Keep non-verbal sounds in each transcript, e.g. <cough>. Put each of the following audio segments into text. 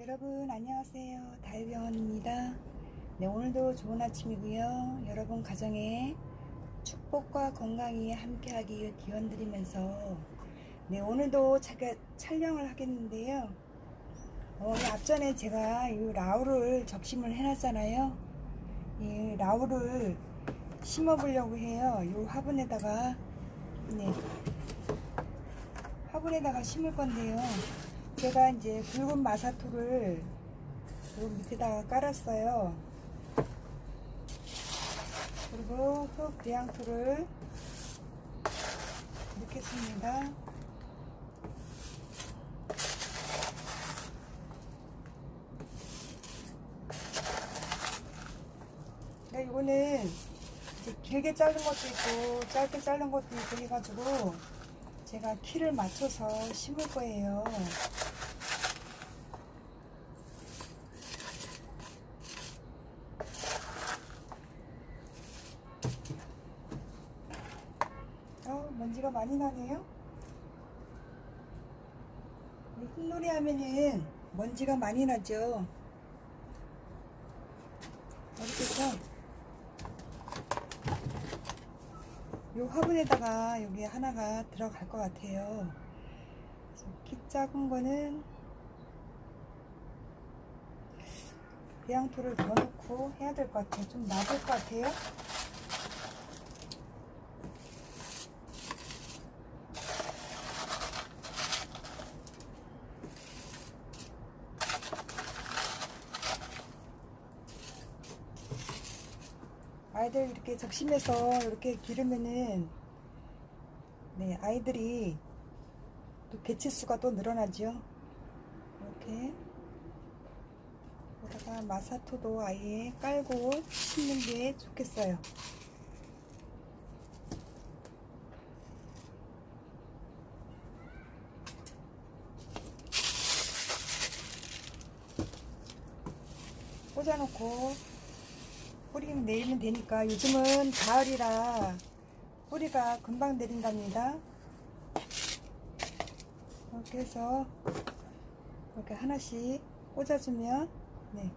여러분 안녕하세요. 다일병원입니다. 네 오늘도 좋은 아침이고요. 여러분 가정에 축복과 건강이 함께하기 기원 드리면서 네 오늘도 제가 촬영을 하겠는데요. 어, 이 앞전에 제가 이 라우를 적심을 해놨잖아요. 이 라우를 심어 보려고 해요. 이 화분에다가 네 화분에다가 심을 건데요 제가 이제 붉은 마사토를 요 밑에다가 깔았어요. 그리고 흙 배양토를 넣겠습니다. 네, 이거는 길게 자른 것도 있고 짧게 자른 것도 있고 해가지고 제가 키를 맞춰서 심을 거예요. 어, 먼지가 많이 나네요. 이 흙놀이 하면은 먼지가 많이 나죠. 이렇게 해서 요 화분에다가 여기 하나가 들어갈 것 같아요. 키 작은 거는 배양토를 더 넣고 해야 될 것 같아요. 좀 낮을 것 같아요. 아이들 이렇게 적심해서 이렇게 기르면은 네 아이들이 또 개체수가 또 늘어나죠 이렇게 여기다가 마사토도 아예 깔고 심는 게 좋겠어요. 꽂아놓고 뿌리 내리면 되니까 요즘은 가을이라 뿌리가 금방 내린답니다. 이렇게 해서 이렇게 하나씩 꽂아주면 네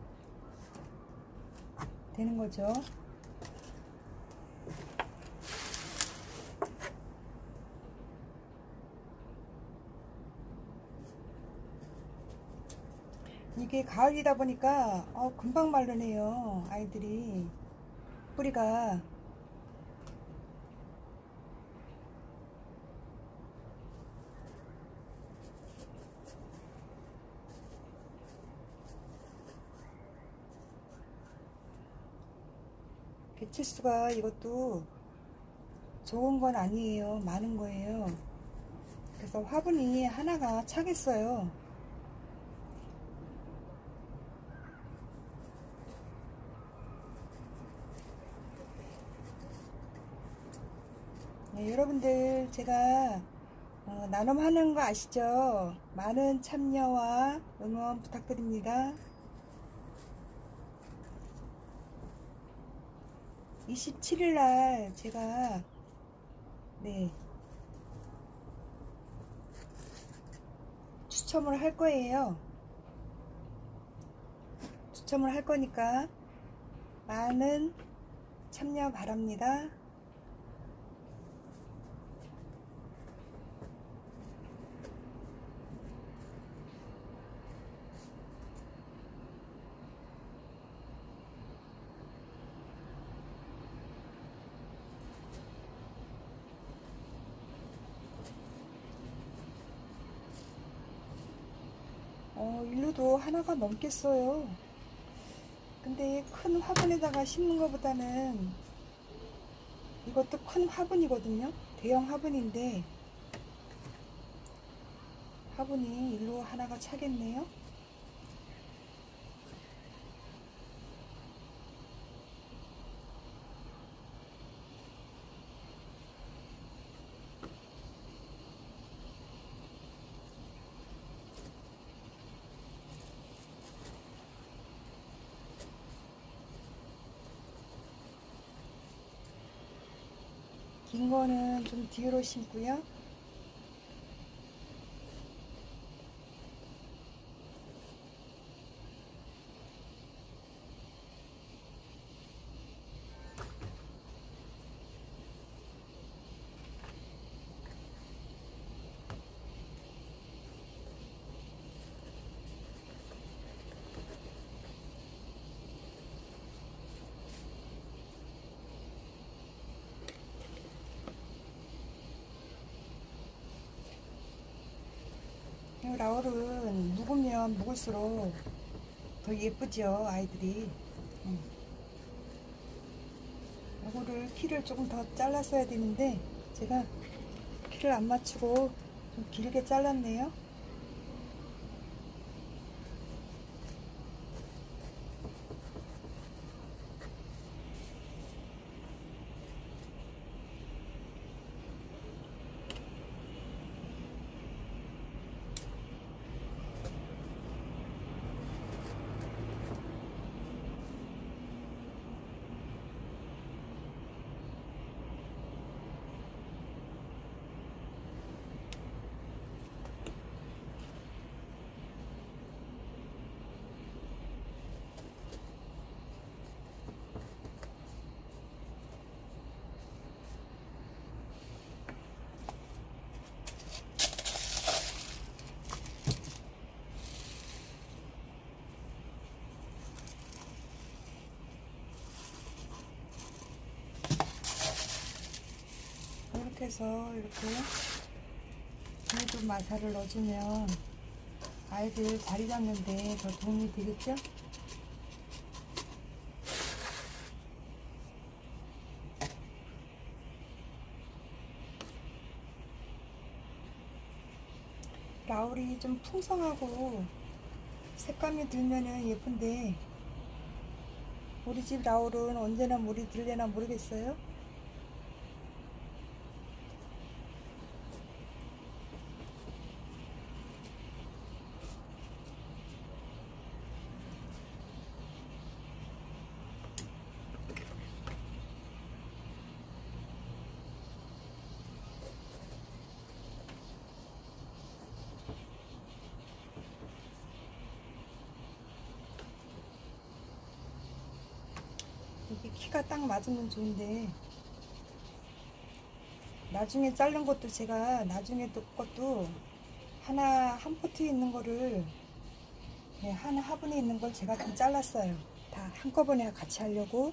되는 거죠. 이게 가을이다 보니까 어, 금방 마르네요 아이들이. 뿌리가. 개체수가 이것도 좋은 건 아니에요 많은 거예요. 그래서 화분이 하나가 차겠어요 네, 여러분들 제가 어, 나눔하는 거 아시죠? 많은 참여와 응원 부탁드립니다. 27일 날 제가 네 추첨을 할 거예요. 추첨을 할 거니까 많은 참여 바랍니다. 어, 일로도 하나가 넘겠어요. 근데 큰 화분에다가 심는 것보다는 이것도 큰 화분이거든요. 대형 화분인데 화분이 일로 하나가 차겠네요. 긴 거는 좀 뒤로 심고요. 이 라울은 묵으면 묵을수록 더 예쁘죠 아이들이 음. 이거를 키를 조금 더 잘랐어야 되는데 제가 키를 안 맞추고 좀 길게 잘랐네요 해서 이렇게 비누 마사를 넣어주면 아이들 자리 잡는데 더 도움이 되겠죠? 라울이 좀 풍성하고 색감이 들면은 예쁜데 우리 집 라울은 언제나 물이 들려나 모르겠어요. 키가 딱 맞으면 좋은데 나중에 자른 것도 제가 나중에 또 것도 하나 한 포트에 있는 거를 네, 하나 화분에 있는 걸 제가 좀 잘랐어요. 다 한꺼번에 같이 하려고.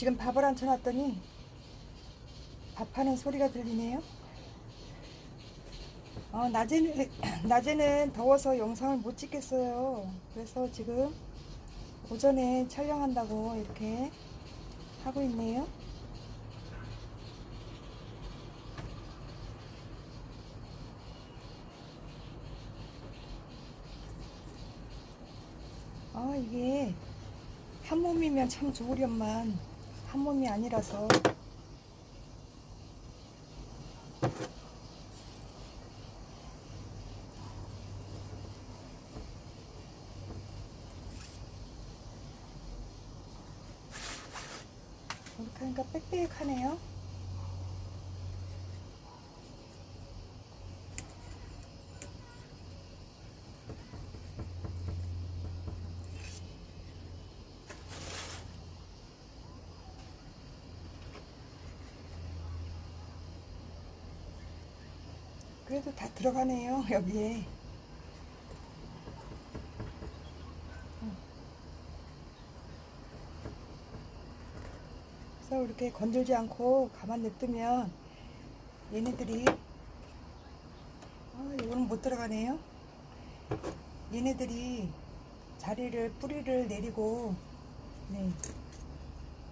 지금 밥을 안 쳐놨더니 밥하는 소리가 들리네요. 어, 낮에는, <clears throat> 낮에는 더워서 영상을 못 찍겠어요. 그래서 지금 오전에 촬영한다고 이렇게 하고 있네요. 아, 이게 한 몸이면 참 좋으련만 한 몸이 아니라서 이렇게 하니까 빽빽하네요. 그래도 다 들어가네요, 여기에. 그래서 이렇게 건들지 않고 가만 냅두면 얘네들이 아, 이거는 못 들어가네요. 얘네들이 자리를 뿌리를 내리고 네.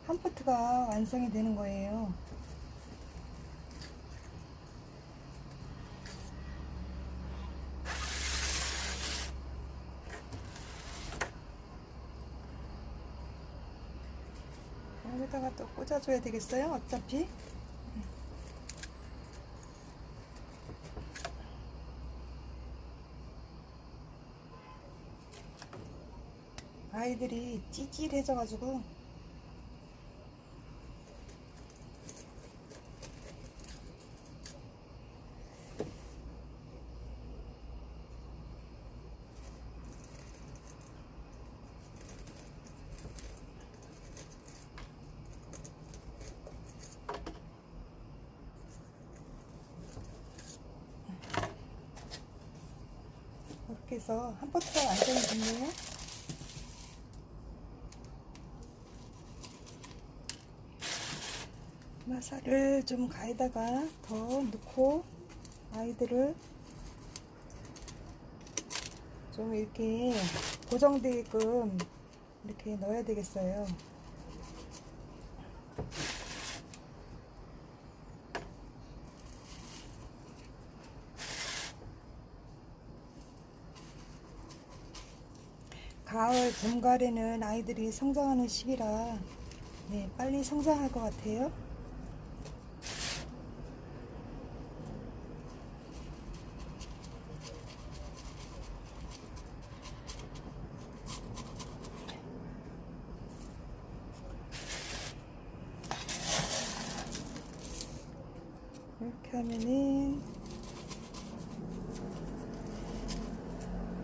한 포트가 완성이 되는 거예요. 여기다가 또 꽂아줘야 되겠어요? 어차피. 음. 아이들이 찌질해져가지고 해서 한 포트가 완성이 됐네요. 마사를 좀 가에다가 더 넣고 아이들을 좀 이렇게 고정되게끔 이렇게 넣어야 되겠어요. 가을에는 아이들이 성장하는 시기라 네, 빨리 성장할 것 같아요. 이렇게 하면은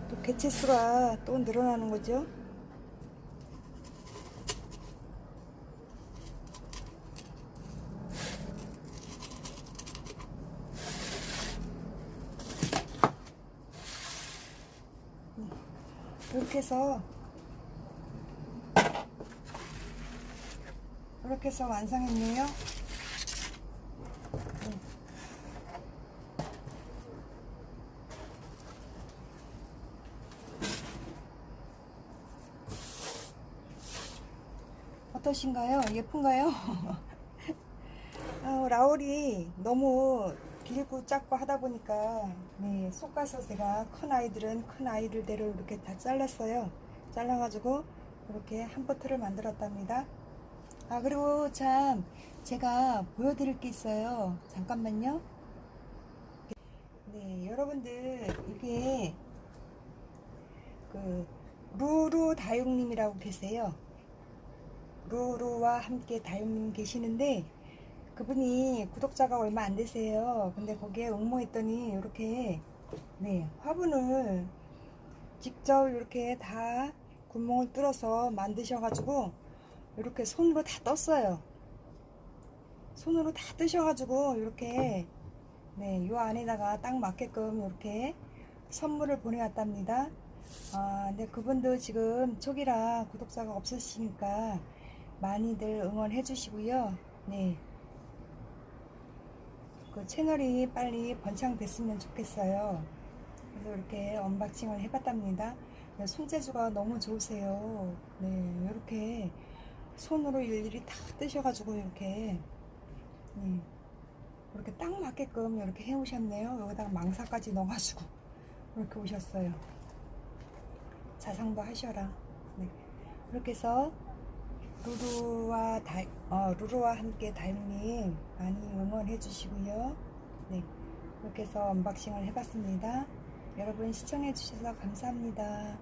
또 개체수가 또 늘어나는 거죠. 이렇게 해서 이렇게 해서 완성했네요. 네. 어떠신가요? 예쁜가요? <laughs> 아, 라울이 너무 길고 작고 하다 보니까 네, 속가서 제가 큰 아이들은 큰 아이들대로 이렇게 다 잘랐어요. 잘라가지고 이렇게 한 포트를 만들었답니다. 아 그리고 참 제가 보여드릴 게 있어요. 잠깐만요. 네, 여러분들 이게 그 루루 다육님이라고 계세요. 루루와 함께 다육님 계시는데 그분이 구독자가 얼마 안 되세요. 근데 거기에 응모했더니 이렇게 네 화분을 직접 이렇게 다 구멍을 뚫어서 만드셔가지고 이렇게 손으로 다 떴어요. 손으로 다 뜨셔가지고 이렇게 네, 요 안에다가 딱 맞게끔 이렇게 선물을 보내왔답니다. 아, 근데 그분도 지금 초기라 구독자가 없으시니까 많이들 응원해 주시고요. 네. 그 채널이 빨리 번창됐으면 좋겠어요. 그래서 이렇게 언박싱을 해봤답니다. 네, 손재주가 너무 좋으세요. 네, 이렇게 손으로 일일이 다 뜨셔가지고 이렇게 네, 이렇게 딱 맞게끔 이렇게 해오셨네요. 여기다가 망사까지 넣어가지고 이렇게 오셨어요. 자상도 하셔라. 네, 이렇게 해서 루루와 다, 어, 루루와 함께 다육님 많이 응원해 주시고요. 네, 이렇게 해서 언박싱을 해봤습니다. 여러분 시청해 주셔서 감사합니다.